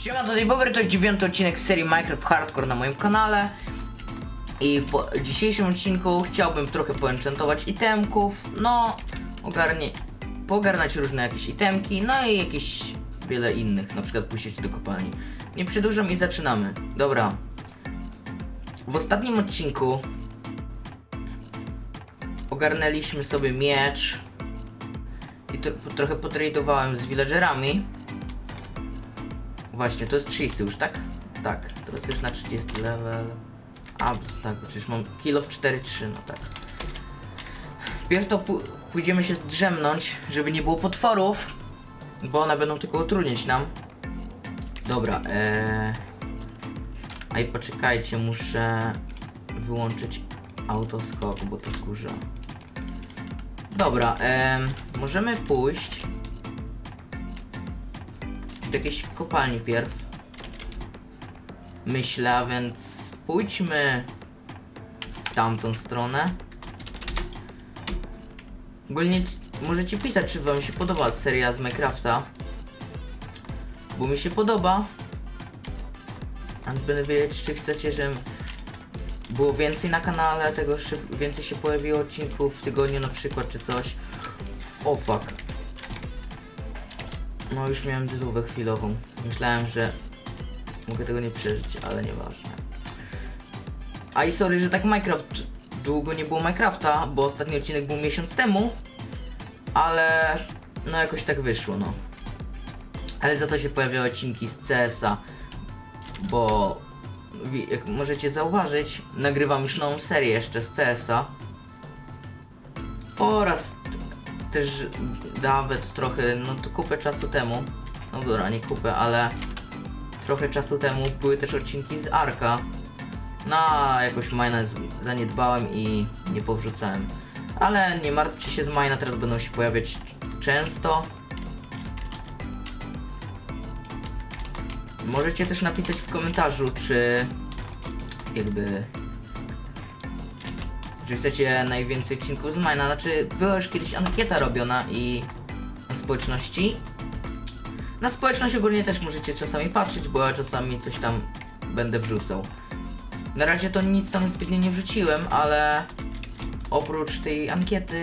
Siema, tutaj Bober, to jest dziewiąty odcinek serii Minecraft Hardcore na moim kanale. I w dzisiejszym odcinku chciałbym trochę poenchantować itemków, no, ogarnie, poogarnać różne jakieś itemki, no i jakieś wiele innych, na przykład pójść do kopalni. Nie przedłużam i zaczynamy. Dobra. W ostatnim odcinku ogarnęliśmy sobie miecz i to, trochę potradowałem z villagerami. Właśnie, to jest 30 już, tak? Tak, teraz już na 30 level. A, tak, bo przecież mam kilo w 4-3, no tak. Pierw to pójdziemy się zdrzemnąć, żeby nie było potworów, bo one będą tylko utrudniać nam. Dobra, eee... I poczekajcie, muszę wyłączyć autoskok, bo to wkurza. Dobra, em, możemy pójść do jakiejś kopalni pierw. Myślę, a więc pójdźmy w tamtą stronę. Ogólnie możecie pisać, czy wam się podoba seria z Minecrafta. Bo mi się podoba. A będę wiedzieć, czy chcecie, żebym było więcej na kanale, tego więcej się pojawiło odcinków w tygodniu na przykład, czy coś. O fuck. No już miałem dydówę chwilową. Myślałem, że mogę tego nie przeżyć, ale nieważne. A i sorry, że tak Minecraft długo nie było Minecrafta, bo ostatni odcinek był miesiąc temu, ale no jakoś tak wyszło, no. Ale za to się pojawiały odcinki z CS-a, bo jak możecie zauważyć, nagrywam już nową serię jeszcze z CS-a. Oraz też nawet trochę, no to kupę czasu temu, no dobra, nie kupę, ale trochę czasu temu były też odcinki z Arka. No, a jakoś Mina zaniedbałem i nie powrzucałem. Ale nie martwcie się z Mina, teraz będą się pojawiać często. Możecie też napisać w komentarzu, czy jakby czy chcecie najwięcej odcinków z Mina. Znaczy, była już kiedyś ankieta robiona i społeczności. Na społeczność ogólnie też możecie czasami patrzeć, bo ja czasami coś tam będę wrzucał. Na razie to nic tam zbytnio nie wrzuciłem, ale oprócz tej ankiety,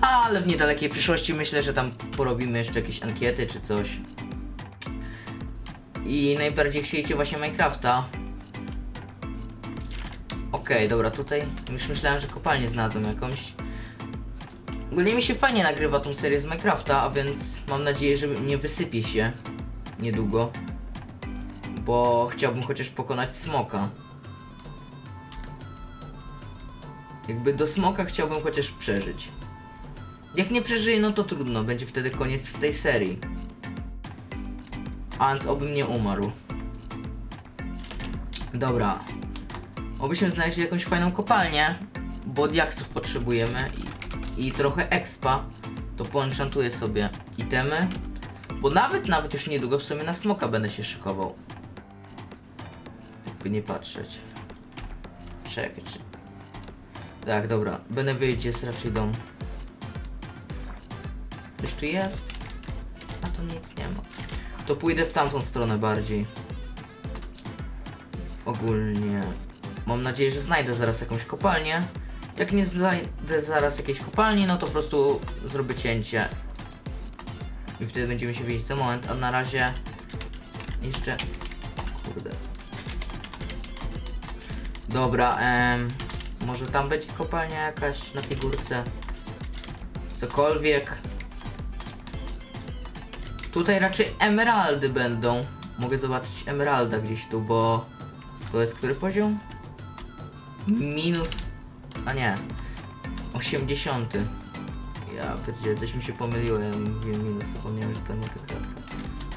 ale w niedalekiej przyszłości myślę, że tam porobimy jeszcze jakieś ankiety czy coś. I najbardziej chcieliście właśnie Minecrafta. Okej, dobra, tutaj już myślałem, że kopalnię znalazłem jakąś. Ogólnie mi się fajnie nagrywa tą serię z Minecrafta, a więc mam nadzieję, że nie wysypie się niedługo. Bo chciałbym chociaż pokonać smoka. Jakby do smoka chciałbym chociaż przeżyć. Jak nie przeżyję, no to trudno, będzie wtedy koniec tej serii. A więc obym nie umarł. Dobra. Obyśmy znaleźli jakąś fajną kopalnię, bo diaksów potrzebujemy i, i trochę expa. To poenchantuję sobie itemy, bo nawet, nawet już niedługo w sumie na smoka będę się szykował. Jakby nie patrzeć. Czekaj, czy... Tak, dobra. Będę wiedzieć, jest raczej dom. Coś tu jest? A tu nic nie ma. To pójdę w tamtą stronę bardziej. Ogólnie. Mam nadzieję, że znajdę zaraz jakąś kopalnię. Jak nie znajdę zaraz jakiejś kopalni, no to po prostu zrobię cięcie. I wtedy będziemy się wiedzieć za moment, a na razie jeszcze... Kurde. Dobra, em, może tam będzie kopalnia jakaś na tej. Cokolwiek. Tutaj raczej emeraldy będą. Mogę zobaczyć emeralda gdzieś tu, bo to jest który poziom? Minus. A nie. 80. Ja pierdzielę, coś mi się pomyliło, ja mówiłem minus, zapomniałem, że to nie ta kratka.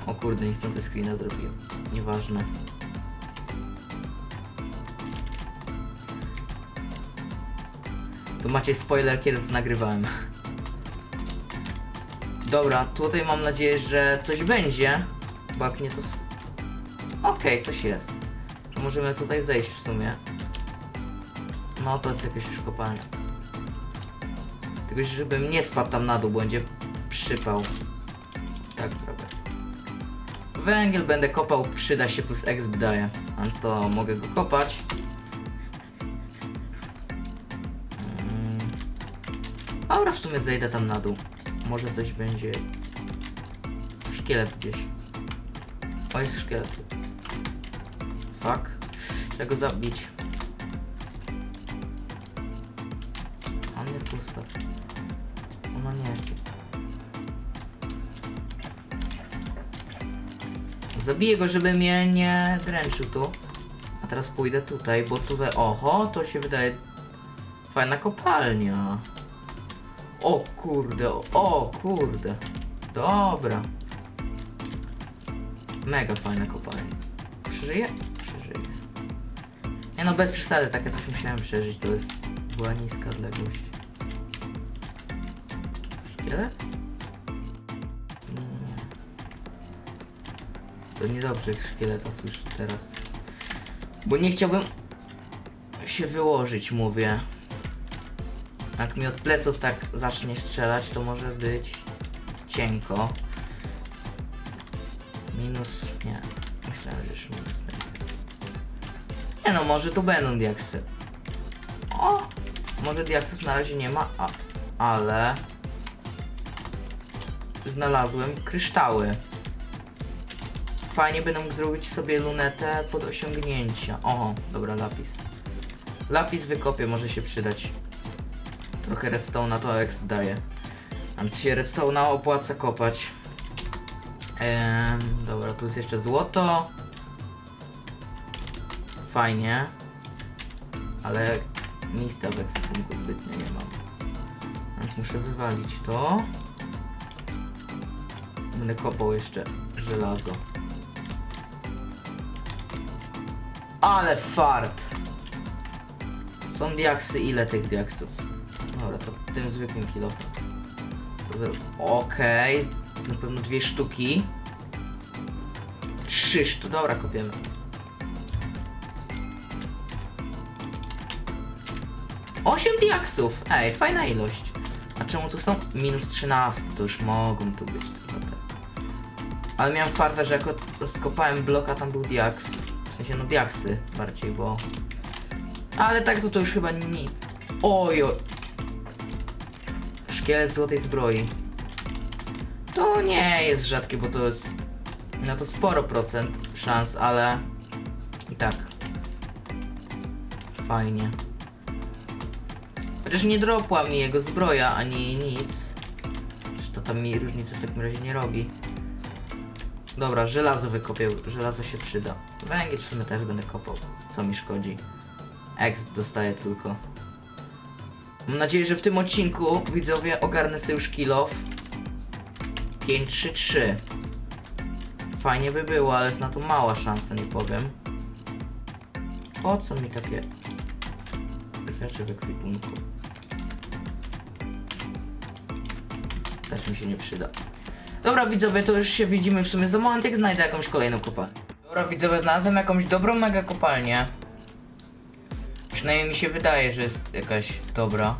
O kurde, niechcący screena zrobiłem. Nieważne. Tu macie spoiler, kiedy to nagrywałem. Dobra, tutaj mam nadzieję, że coś będzie. Bo jak nie to... Okej, coś jest. Możemy tutaj zejść w sumie. No to jest jakaś już kopalnia. Tylko żebym nie spadł tam na dół, będzie przypał. Tak, prawda. Węgiel będę kopał, przyda się plus exp daje. Więc to mogę go kopać. Mm. Dobra, w sumie zejdę tam na dół. Może coś będzie. Szkielet gdzieś. O, jest szkielet. Fuck. Trzeba go zabić. Zabiję go, żeby mnie nie dręczył tu. A teraz pójdę tutaj, bo tutaj... Oho, to się wydaje... Fajna kopalnia. O kurde, o kurde. Dobra. Mega fajna kopalnia. Przeżyję? Przeżyję. Nie no, bez przesady, takie coś musiałem przeżyć, to jest... Była niska odległość. Szkielet? To niedobrze szkieleta słyszę teraz. Bo nie chciałbym się wyłożyć, mówię. Jak mi od pleców tak zacznie strzelać, to może być cienko. Minus, nie. Myślałem, że już minus będzie. Nie no, może tu będą diaksy. O! Może diaksów na razie nie ma, a, ale... Znalazłem kryształy. Fajnie będę mógł zrobić sobie lunetę pod osiągnięcia. O, dobra, lapis. Lapis wykopię, może się przydać. Trochę redstone'a to exp daje. Więc się redstone'a opłaca kopać. Dobra, tu jest jeszcze złoto. Fajnie. Ale miejsca w ekwipunku zbytnio nie mam. Więc muszę wywalić to. Będę kopał jeszcze żelazo. Ale fart! Są diaksy, ile tych diaksów? Dobra, to tym zwykłym kilofem. Okej, na pewno dwie sztuki. Trzy sztuki, dobra, kopiemy. Osiem diaksów! Ej, fajna ilość. A czemu tu są? Minus 13, to już mogą tu być. Ale miałem farta, że jak skopałem bloka, tam był diaks. W sensie, no diaksy bardziej, bo... Ale tak to, to już chyba nie... Ojo! Szkielet złotej zbroi. To nie jest rzadkie, bo to jest... No to sporo procent szans, ale... I tak. Fajnie. Chociaż nie dropła mi jego zbroja, ani nic. To tam mi różnicy w takim razie nie robi. Dobra, żelazo wykopię, żelazo się przyda. Węgiel w sumie też będę kopał, co mi szkodzi. Exp dostaję tylko. Mam nadzieję, że w tym odcinku widzowie ogarnę sobie już kill off. 5-3-3. Fajnie by było, ale jest na to mała szansa, nie powiem. Po co mi takie rzeczy w ekwipunku? Też mi się nie przyda. Dobra widzowie, to już się widzimy w sumie za moment, jak znajdę jakąś kolejną kopalnię. Dobra widzowie, znalazłem jakąś dobrą mega kopalnię. Przynajmniej mi się wydaje, że jest jakaś dobra.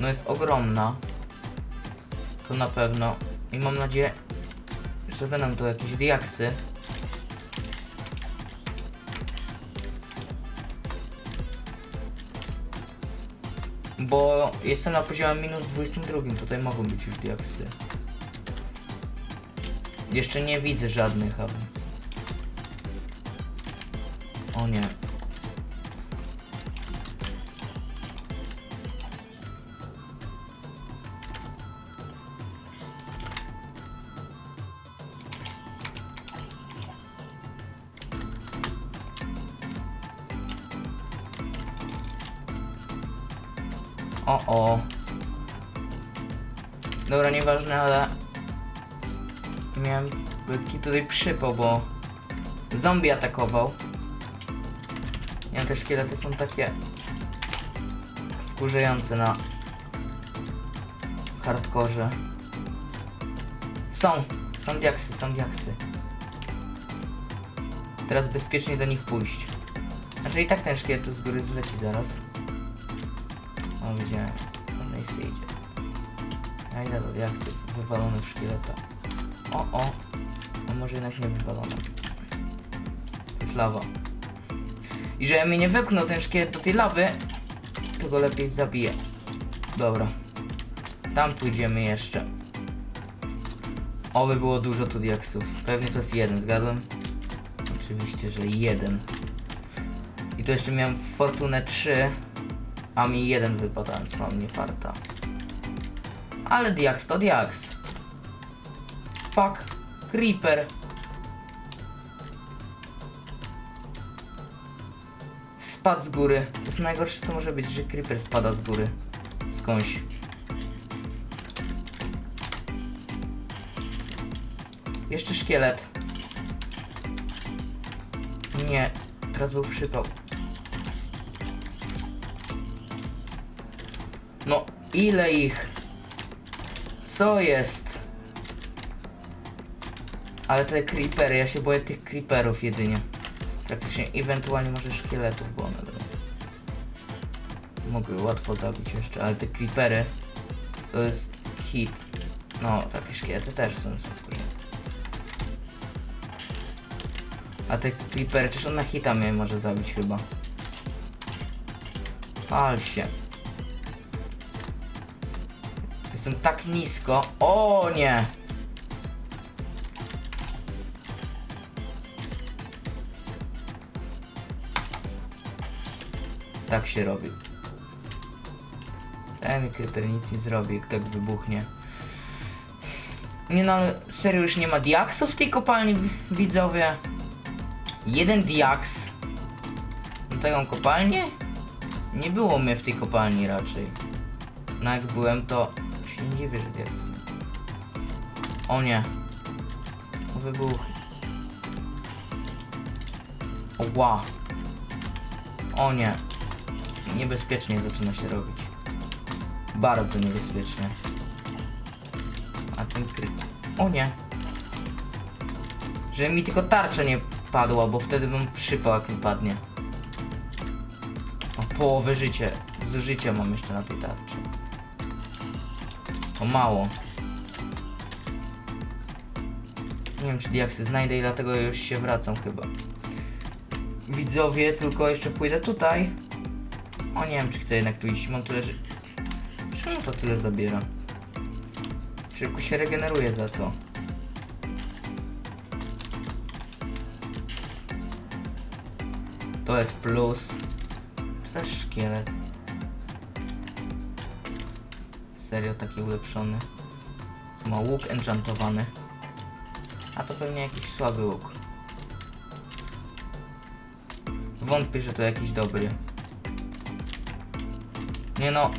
No jest ogromna. To na pewno. I mam nadzieję, że będą tu jakieś diaksy. Bo jestem na poziomie minus 22, tutaj mogą być już diaksy. Jeszcze nie widzę żadnych, a więc... O nie. O o. Dobra, nieważne, ale miałem lekki tutaj przypał, bo zombie atakował. Wiem, te szkielety są takie wkurzające na hardkorze. Są, są diaksy, są diaksy. Teraz bezpiecznie do nich pójść. Znaczy i tak ten szkielet tu z góry zleci zaraz. O, widziałem. On nie idzie. Do diaksów wywalonych w szkieleta. O, o. No może jednak nie wywalone. To jest lawa. I że mnie nie wepchnął ten szkielet do tej lawy, to go lepiej zabiję. Dobra. Tam pójdziemy jeszcze. Oby było dużo tu diaksów. Pewnie to jest jeden, zgadłem? Oczywiście, że jeden. I to jeszcze miałem fortunę 3, a mi jeden wypadł, więc mam nie farta. Ale diaks to diaks. Fuck. Creeper. Spadł z góry. To jest najgorsze co może być, że creeper spada z góry. Skądś. Jeszcze szkielet. Nie, teraz był przypał. No, ile ich? Co jest? Ale te creepery, ja się boję tych creeperów jedynie. Praktycznie, ewentualnie może szkieletów, bo one będą. Mogły łatwo zabić jeszcze, ale te creepery to jest hit. No, takie szkielety też są super. A te creepery, czyż on na hita mnie może zabić chyba. Pal się. Jestem tak nisko. O nie! Tak się robi. Ten creeper nic nie zrobi, jak tak wybuchnie. Nie no, serio już nie ma diaksów w tej kopalni, wi- widzowie? Jeden diaks. Na taką kopalnię? Nie było mnie w tej kopalni raczej. No jak byłem, to się nie dziwię, że diaks. O nie. Wybuch. Ła. O nie. Niebezpiecznie zaczyna się robić. Bardzo niebezpiecznie. A ten kryt. O nie. Że mi tylko tarcza nie padła, bo wtedy bym przypał jak mi padnie. O połowę życia. Zużycia mam jeszcze na tej tarczy. O mało. Nie wiem czy diaksy znajdę i dlatego już się wracam chyba. Widzowie, tylko jeszcze pójdę tutaj. O nie wiem czy chcę jednak tu iść, mam tyle ży... Czemu to tyle zabiera? Szybko się regeneruje za to. To jest plus. To też szkielet. Serio taki ulepszony. Co ma łuk enchantowany. A to pewnie jakiś słaby łuk. Wątpię, że to jakiś dobry. Nie no.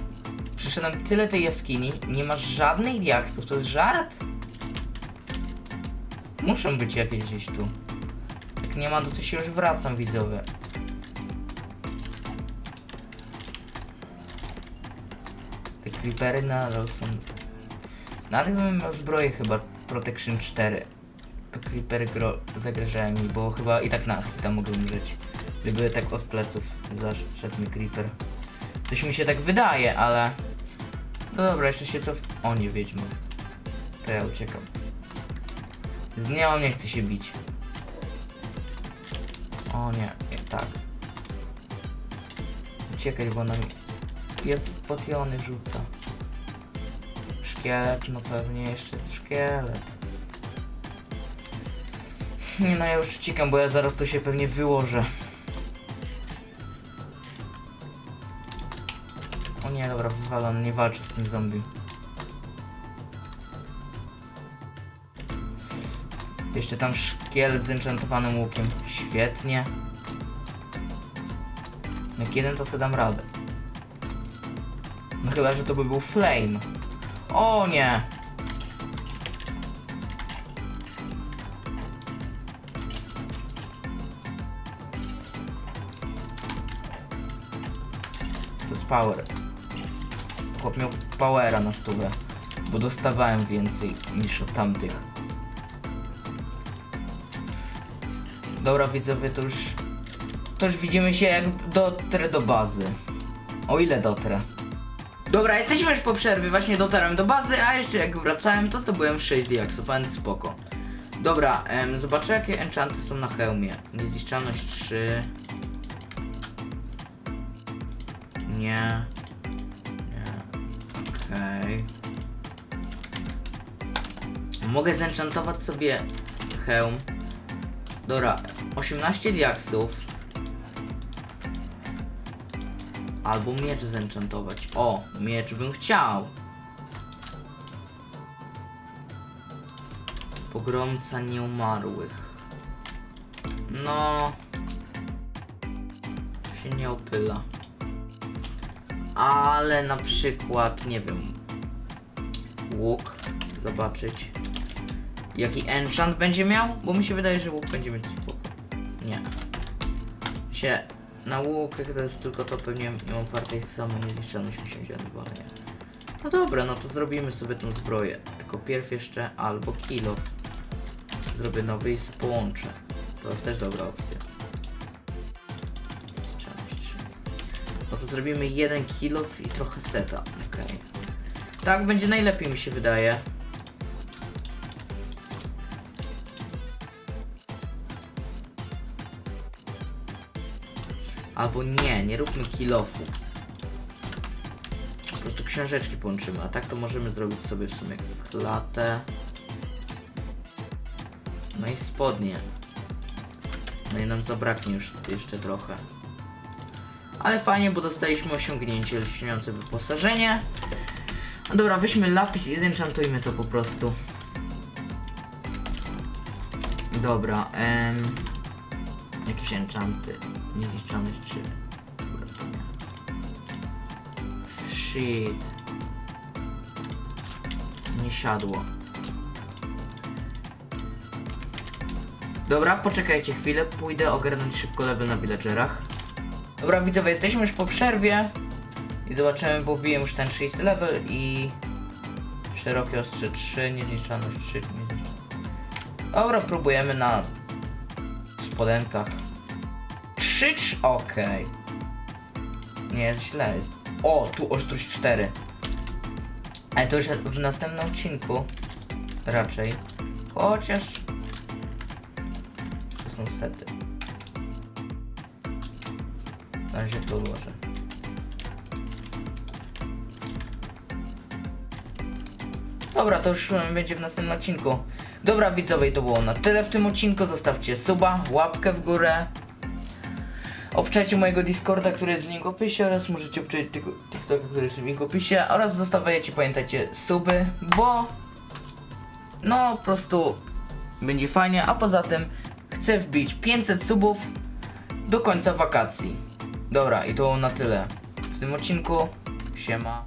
Przeszedłem tyle tej jaskini. Nie ma żadnych diaksów. To jest żart? Muszą być jakieś gdzieś tu. Jak nie ma, to, to się już wracam, widzowie. Creepery nadal są... Nadal miał zbroję chyba Protection 4. To creepery gro... zagrażają mi, bo chyba i tak na tam mogę umrzeć. Gdyby tak od pleców zaszedł mi creeper. Coś mi się tak wydaje, ale... No dobra, jeszcze się cof... O nie, wiedźmy. To ja uciekam. Z nią nie chce się bić. O nie, nie tak. Uciekaj, bo ona mi... Je potiony rzuca. Szkielet, no pewnie jeszcze szkielet. Nie no, ja już uciekam, bo ja zaraz to się pewnie wyłożę. O nie, dobra, wywalony, nie walczę z tym zombie. Jeszcze tam szkielet z enchantowanym łukiem. Świetnie. Jak jeden to sobie dam radę. No chyba, że to by był flame. O nie! To jest power. Chłop miał powera na stówę, bo dostawałem więcej niż od tamtych. Dobra widzowie, to już... To już widzimy się jak dotrę do bazy. O ile dotrę. Dobra, jesteśmy już po przerwie, właśnie dotarłem do bazy, a jeszcze jak wracałem, to zdobyłem 6 diaksów, więc spoko. Dobra, em, zobaczę jakie enchanty są na hełmie. Niezniszczalność 3. Nie. Nie. Okej. Mogę zenchantować sobie hełm. Dobra, 18 diaksów. Albo miecz zenchantować. O, miecz bym chciał. Pogromca nieumarłych. No. Się nie opyla. Ale na przykład, nie wiem. Łuk. Zobaczyć. Jaki enchant będzie miał? Bo mi się wydaje, że łuk będzie mieć spoko. Nie. Się. Na łuk, to jest tylko to, pewnie nie mam wartej samą niezniszczalność 82, ale nie. No dobra, no to zrobimy sobie tą zbroję. Tylko pierw jeszcze albo kilo. Zrobię nowy i połączę. To jest też dobra opcja. No to zrobimy jeden kilo i trochę seta. Okej. Tak będzie najlepiej mi się wydaje. Albo nie, nie róbmy kilofu. Po prostu książeczki połączymy, a tak to możemy zrobić sobie w sumie klatę. No i spodnie. No i nam zabraknie już jeszcze trochę. Ale fajnie, bo dostaliśmy osiągnięcie lśniące wyposażenie. No dobra, weźmy lapis i zenchantujmy to po prostu. Dobra, em, jakieś enchanty. Niezniszczalność 3. Dobra, to nie. Shit. Nie siadło. Dobra, poczekajcie chwilę, pójdę ogarnąć szybko level na villagerach. Dobra widzowie, jesteśmy już po przerwie i zobaczymy, bo biłem już ten 6 level i szerokie ostrze 3, niezniszczalność 3, niezniszczalność. Dobra, próbujemy na spodenkach. 3, okej. Nie, źle jest. O, tu ostrość 4. Ale to już w następnym odcinku. Raczej. Chociaż... Tu są sety. Na razie to odłożę. Dobra, to już będzie w następnym odcinku. Dobra widzowie, to było na tyle w tym odcinku. Zostawcie suba, łapkę w górę. Obczajcie mojego Discorda, który jest w link w opisie oraz możecie obczaić tego TikToka, który jest w link w opisie oraz zostawiajcie, pamiętajcie, suby, bo no po prostu będzie fajnie, a poza tym chcę wbić 500 subów do końca wakacji. Dobra, i to na tyle w tym odcinku. Siema.